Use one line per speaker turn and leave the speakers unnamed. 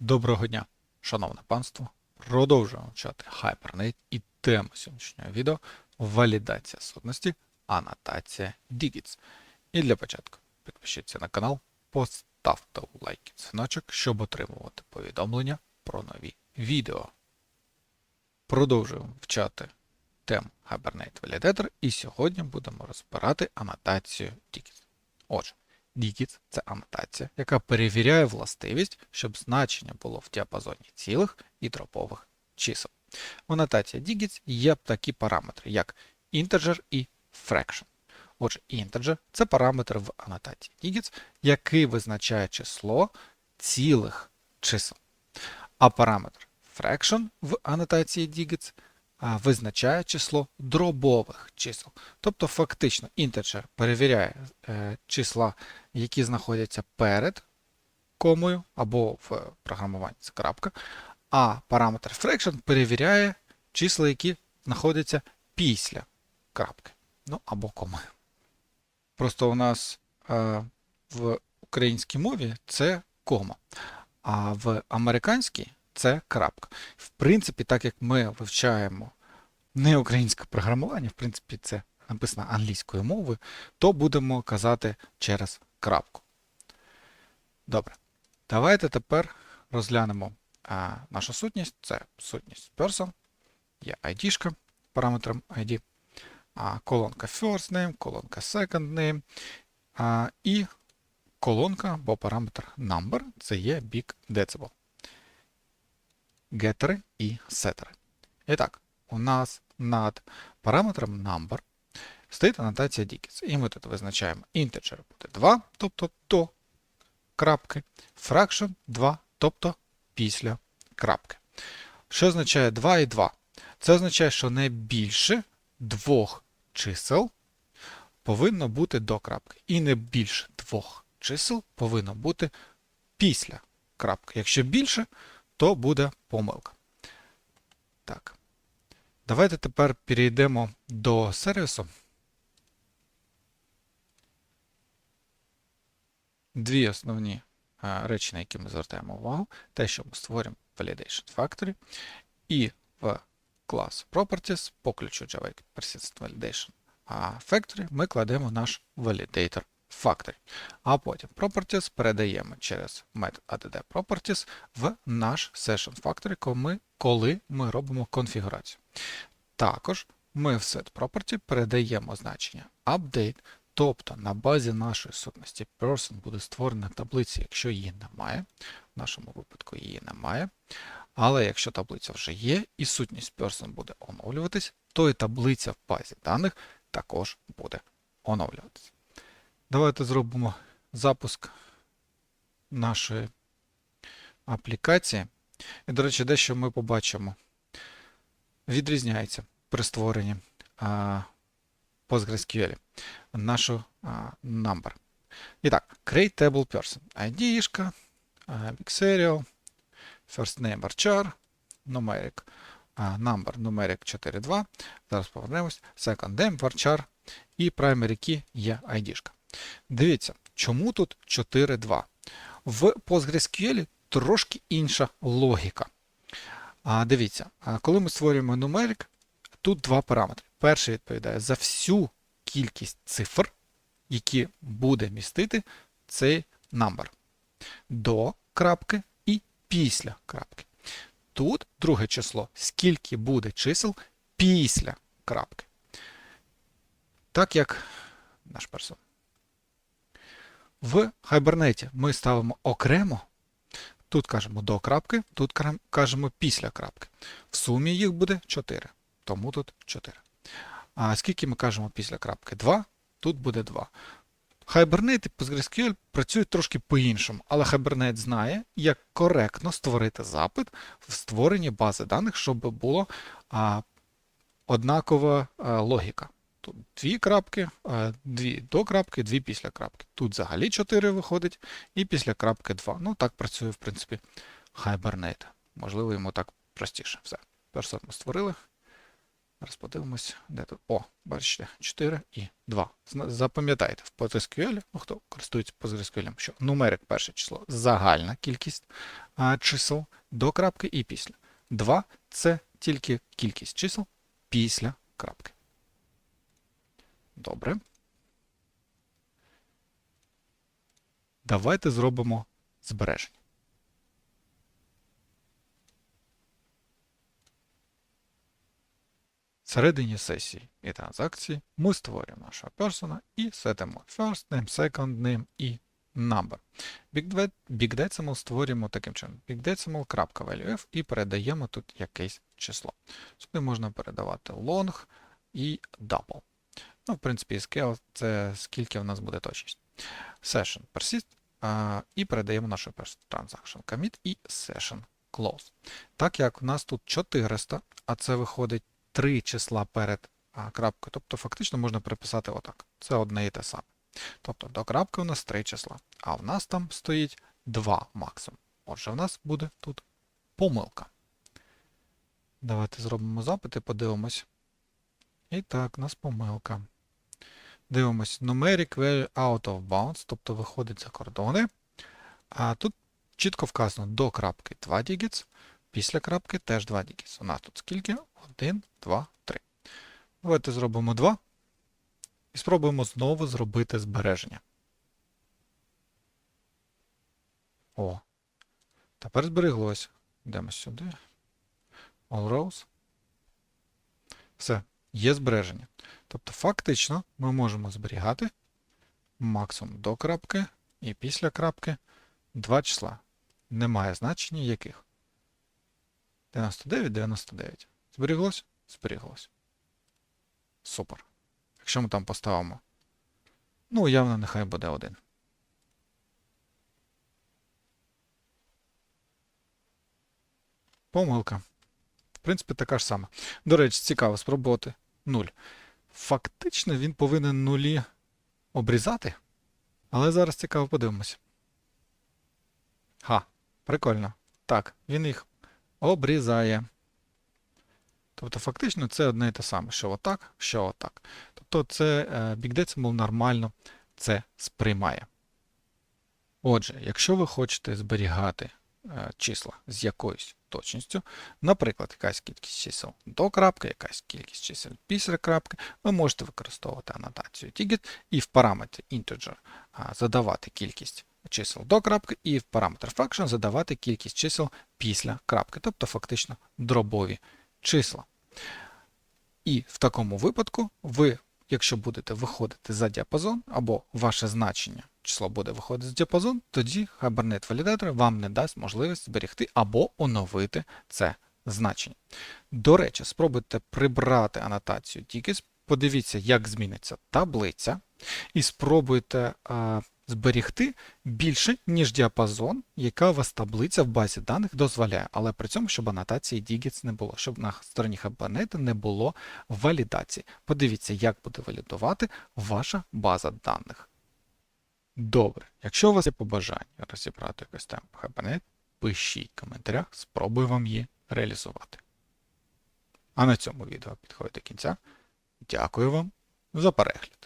Доброго дня, шановне панство. Продовжуємо вчати Hibernate і тема сьогоднішнього відео валідація сутності, анотація digits. І для початку підпишіться на канал, поставте лайк і дзвіночок, щоб отримувати повідомлення про нові відео. Продовжуємо вчати тему Hibernate Validator і сьогодні будемо розбирати анотацію digits. Отже, digits – це анотація, яка перевіряє властивість, щоб значення було в діапазоні цілих і дропових чисел. В анотації digits є такі параметри, як integer і fraction. Отже, integer – це параметр в анотації digits, який визначає число цілих чисел. А параметр fraction в анотації digits визначає число дробових чисел. Тобто, фактично, integer перевіряє е, числа, які знаходяться перед комою або в програмуванні це крапка, а параметр fraction перевіряє числа, які знаходяться після крапки, ну або коми. Просто у нас е, в українській мові це кома, а в американській це крапка. В принципі, так як ми вивчаємо не українське програмування, в принципі, це написано англійською мовою, то будемо казати через крапку. Добре. Давайте тепер розглянемо а, нашу сутність. Це сутність person, є ID, параметром ID, а, колонка first name, колонка second name, а, і колонка або параметр number це є big decibel. Гетери і сетери. І так, у нас над параметром number стоїть анотація digits. І ми тут визначаємо integer буде 2, тобто до крапки, fraction 2, тобто після крапки. Що означає 2 і 2? Це означає, що не більше двох чисел повинно бути до крапки. І не більше двох чисел повинно бути після крапки. Якщо більше, то буде помилка. Так. Давайте тепер перейдемо до сервісу. Дві основні речі, на які ми звертаємо увагу, те, що ми створюємо Validation Factory, і в клас Properties по ключу Java Persistent Validation Factory ми кладемо наш Validator Factory. А потім Properties передаємо через метод add Properties в наш Session Factory, коли ми робимо конфігурацію. Також ми в setProperty передаємо значення update, тобто на базі нашої сутності person буде створена таблиця, якщо її немає. В нашому випадку її немає. Але якщо таблиця вже є і сутність person буде оновлюватись, то і таблиця в базі даних також буде оновлюватися. Давайте зробимо запуск нашої аплікації. І, до речі, дещо ми побачимо. Відрізняється при створенні PostgreSQL нашу number. І так, create table person. ID, Big first name varchar, numeric, number, numeric 4.2. Зараз повернемось. Second name varchar і primary key є ID. Дивіться, чому тут 4.2? В PostgreSQL трошки інша логіка. А, Дивіться, коли ми створюємо numeric, тут два параметри. Перший відповідає за всю кількість цифр, які буде містити цей number. До крапки і після крапки. Тут друге число, скільки буде чисел після крапки. Так як наш персон. В Hibernate ми ставимо окремо. Тут кажемо до крапки, тут кажемо після крапки. В сумі їх буде 4. Тому тут 4. А скільки ми кажемо після крапки? 2, тут буде 2. Hibernate і PostgreSQL працюють трошки по-іншому, але Hibernate знає, як коректно створити запит в створенні бази даних, щоб була однакова логіка. Тут дві крапки, дві до крапки, дві після крапки. Тут взагалі 4 виходить, і після крапки 2. Ну, так працює, в принципі, Hibernate. Можливо, йому так простіше. Все. Перше ми створили. Зараз подивимось, де тут. О, бачите, 4 і 2. Зна- Запам'ятайте в PostgreSQL, ну хто користується PostgreSQL, що нумерик перше число загальна кількість а, чисел до крапки і після. 2 це тільки кількість чисел після крапки. Добре. Давайте зробимо збереження. Всередині сесії і транзакції ми створюємо нашого персона і сетимо first name, second name і number. BigDe- BigDecimal створюємо таким чином. BigDecimal.valueF і передаємо тут якесь число. Сюди можна передавати long і double. Ну, в принципі, scale це скільки в нас буде точність. Session persist і передаємо нашу transaction commit і session close. Так як у нас тут 400, а це виходить 3 числа перед крапкою, тобто фактично можна переписати отак. Це одне і те саме. Тобто до крапки у нас 3 числа, а в нас там стоїть 2 максимум. Отже, в нас буде тут помилка. Давайте зробимо запит і подивимось. І так, у нас помилка. Дивимось numeric value out of bounds, тобто виходить за кордони. А тут чітко вказано до крапки 2 digits, після крапки теж 2 digits. У нас тут скільки? 1, 2, 3. Давайте зробимо 2. І спробуємо знову зробити збереження. О. Тепер збереглося. Йдемо сюди. All rows. Все, є збереження. Тобто, фактично, ми можемо зберігати максимум до крапки і після крапки два числа. Немає значення яких. 99, 99. Зберіглось? Зберіглось. Супер. Якщо ми там поставимо. Ну, явно, нехай буде один. Помилка. В принципі, така ж сама. До речі, цікаво спробувати 0. Фактично він повинен нулі обрізати. Але зараз цікаво подивимося. Ха, прикольно. Так, він їх обрізає. Тобто, фактично, це одне і те саме, що отак, що отак. Тобто, це е, Big Decimal нормально це сприймає. Отже, якщо ви хочете зберігати числа з якоюсь точністю, наприклад, якась кількість чисел до крапки, якась кількість чисел після крапки, ви можете використовувати анотацію Tiget і в параметрі integer задавати кількість чисел до крапки, і в параметр function задавати кількість чисел після крапки, тобто фактично дробові числа. І в такому випадку ви, якщо будете виходити за діапазон, або ваше значення число буде виходити з діапазон, тоді Hibernate Validator вам не дасть можливість зберегти або оновити це значення. До речі, спробуйте прибрати анотацію tickets, подивіться, як зміниться таблиця, і спробуйте а, зберігти більше, ніж діапазон, яка у вас таблиця в базі даних дозволяє, але при цьому, щоб анотації digits не було, щоб на стороні Hibernate не було валідації. Подивіться, як буде валідувати ваша база даних. Добре, якщо у вас є побажання розібрати якось там хабанет, пишіть в коментарях, спробую вам її реалізувати. А на цьому відео підходить до кінця. Дякую вам за перегляд.